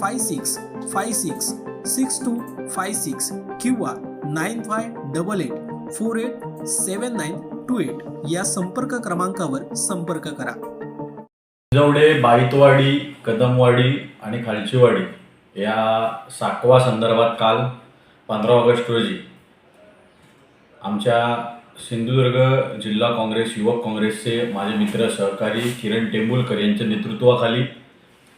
five six five six six two five six किंवा nine five double eight four eight seven nine two eight या संपर्क क्रमांकावर संपर्क करा. जेवढे बाईतवाडी कदमवाडी आणि खालचीवाडी या साकवा संदर्भात काल पंधरा ऑगस्ट रोजी आमच्या सिंधुदुर्ग जिल्हा काँग्रेस युवक काँग्रेसचे माझे मित्र सहकारी किरण टेंबुलकर यांच्या नेतृत्वाखाली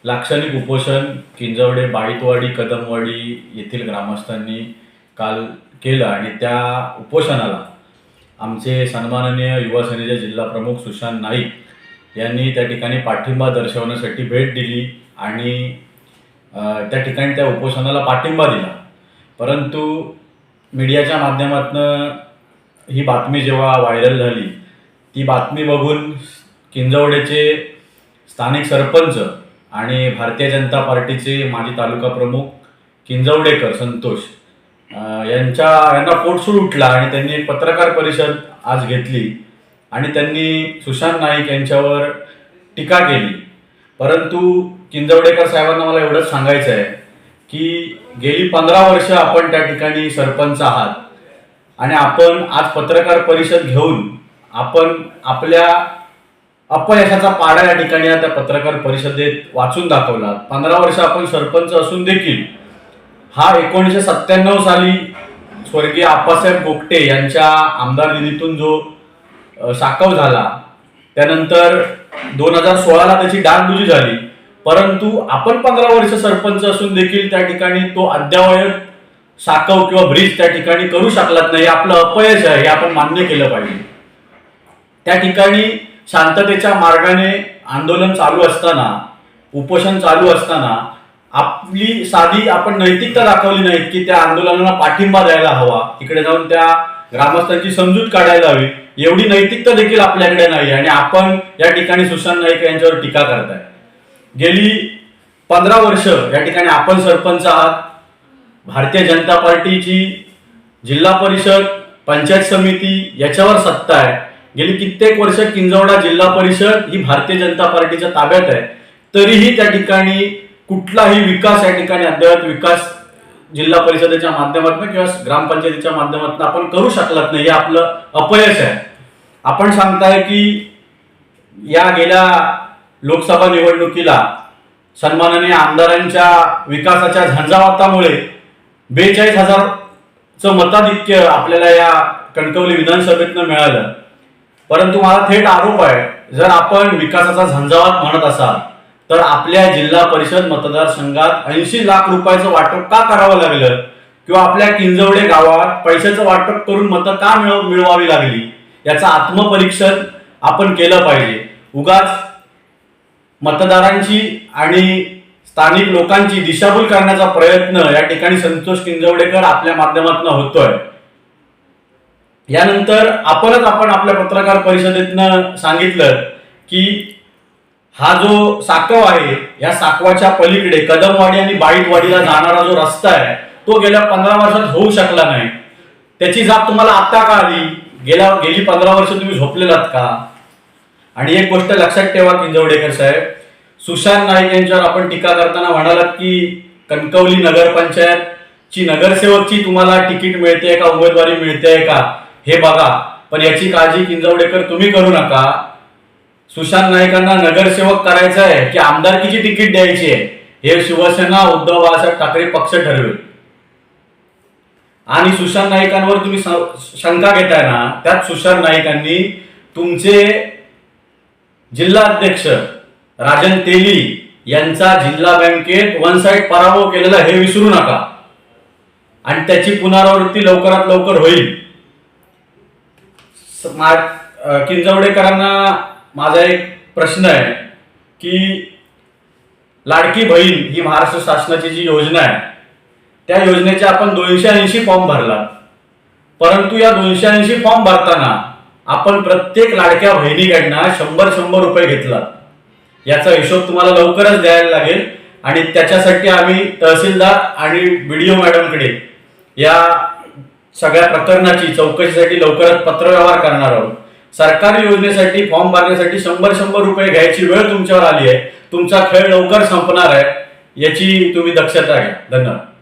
लाक्षणिक उपोषण किंजवडे बाईतवाडी कदमवाडी येथील ग्रामस्थांनी काल केलं आणि त्या उपोषणाला आमचे सन्माननीय युवा सेनेचे जिल्हाप्रमुख सुशांत नाईक यांनी त्या ठिकाणी पाठिंबा दर्शवण्यासाठी भेट दिली आणि त्या ठिकाणी त्या उपोषणाला पाठिंबा दिला. परंतु मीडियाच्या माध्यमातून ही बातमी जेव्हा व्हायरल झाली ती बातमी बघून किंजवडेचे स्थानिक सरपंच आणि भारतीय जनता पार्टीचे माजी तालुका प्रमुख किंजवडेकर संतोष यांच्या यांना पोटसूड उठला आणि त्यांनी एक पत्रकार परिषद आज घेतली आणि त्यांनी सुशांत नाईक यांच्यावर टीका केली. परंतु किंजवडेकर साहेबांना मला एवढंच सांगायचं आहे की गेली पंधरा वर्ष आपण त्या ठिकाणी सरपंच आहात आणि आपण आज पत्रकार परिषद घेऊन आपण आपल्या अपयशाचा पाडा या ठिकाणी त्या पत्रकार परिषदेत वाचून दाखवला पंधरा वर्ष आपण सरपंच असून देखील हा एकोणीसशे सत्त्याण्णव साली स्वर्गीय आप्पासाहेब गोगटे यांच्या आमदार निधीतून जो साकव झाला त्यानंतर दोन हजार सोळाला त्याची डागडुजी झाली. परंतु आपण पंधरा वर्ष सरपंच असून देखील त्या ठिकाणी तो अद्ययावत साकव किंवा ब्रिज त्या ठिकाणी करू शकलात नाही. आपलं अपयश आहे हे आपण मान्य केलं पाहिजे. त्या ठिकाणी शांततेच्या मार्गाने आंदोलन चालू असताना उपोषण चालू असताना आपली साधी आपण नैतिकता दाखवली नाही की त्या आंदोलनाला पाठिंबा द्यायला हवा. तिकडे जाऊन त्या ग्रामस्थांची समजूत काढायला हवी. एवढी नैतिकता देखील आपल्याकडे नाही आणि आपण या ठिकाणी सुशांत नाईक यांच्यावर टीका करताय. गेली पंधरा वर्ष या ठिकाणी आपण सरपंच आहात. भारतीय जनता पार्टीची जिल्हा परिषद पंचायत समिती याच्यावर सत्ता आहे. गेली कित्येक वर्ष किंजवडा जिल्हा परिषद ही भारतीय जनता पार्टीच्या ताब्यात आहे. तरीही त्या ठिकाणी कुठलाही विकास या ठिकाणी अद्ययावत विकास जिल्हा परिषदेच्या माध्यमातून किंवा ग्रामपंचायतीच्या माध्यमातून आपण करू शकलात नाही हे आपलं अपयश आहे. आपण सांगताय की या गेल्या लोकसभा निवडणुकीला सन्माननीय आमदारांच्या विकासाच्या झंझावातामुळे बेचाळीस हजारचं मताधिक्य आपल्याला या कणकवली विधानसभेतनं मिळालं. परंतु मला थेट आरोप आहे जर आपण विकासाचा झंझावात म्हणत असाल तर आपल्या जिल्हा परिषद मतदारसंघात ऐंशी लाख रुपयाचं वाटप का करावं लागलं? किंवा आपल्या किंजवडे गावात पैशाचं वाटप करून मतं का मिळव मिळवावी लागली? याचं आत्मपरीक्षण आपण केलं पाहिजे. उगाच मतदारांची आणि स्थानिक लोकांची दिशाभूल करण्याचा प्रयत्न या ठिकाणी संतोष किंजवडेकर आपल्या माध्यमातून होतोय. यानंतर आपणच आपण आपल्या पत्रकार परिषदेतनं सांगितलं की हा जो साकव आहे या साकवाच्या पलीकडे कदमवाडी आणि बाईटवाडीला जाणारा जो रस्ता आहे तो गेल्या पंधरा वर्षात होऊ शकला नाही. त्याची जाब तुम्हाला आता का आली गेल्या गेली पंधरा वर्ष तुम्ही झोपलेलात का? आणि एक गोष्ट लक्षात ठेवा किंजवडेकर साहेब सुशांत नाईक यांच्यावर आपण टीका करताना म्हणालात की कणकवली नगरपंचायतची नगरसेवकची तुम्हाला तिकीट मिळते का उमेदवारी मिळते का? हे बघा पण याची काळजी किंजवडेकर तुम्ही करू नका. सुशांत नाईकांना नगरसेवक करायचं आहे की आमदारकीची तिकीट द्यायची आहे. हे शिवसेना उद्धव बाळासाहेब ठाकरे पक्ष ठरवेल. आणि सुशांत नाईकांवर तुम्ही शंका घेताय ना त्यात सुशांत नाईकांनी तुमचे जिल्हाध्यक्ष राजन तेली यांचा जिल्हा बँकेत वन साईड पराभव केलेला हे विसरू नका. आणि त्याची पुनरावृत्ती लवकरात लवकर होईल. स- किंजवडेकरांना माझा एक प्रश्न आहे की लाडकी बहीण ही महाराष्ट्र शासनाची जी योजना आहे त्या योजनेचे आपण दोनशे ऐंशी फॉर्म भरला. परंतु या दोनशे ऐंशी फॉर्म भरताना आपण प्रत्येक लाडक्या बहिणीकडनं शंभर शंभर रुपये घेतला. याचा हिशोब तुम्हाला लवकरच द्यायला लागेल आणि त्याच्यासाठी आम्ही तहसीलदार आणि बी डी ओ मॅडमकडे या सगळ्या प्रकरणाची चौकशीसाठी लवकरच पत्रव्यवहार करणार आहोत. सरकारी योजनेसाठी फॉर्म भरण्यासाठी शंभर शंभर रुपये घ्यायची वेळ तुमच्यावर आली आहे. तुमचा खेळ लवकर संपणार आहे. याची तुम्ही दक्षता घ्या. धन्यवाद.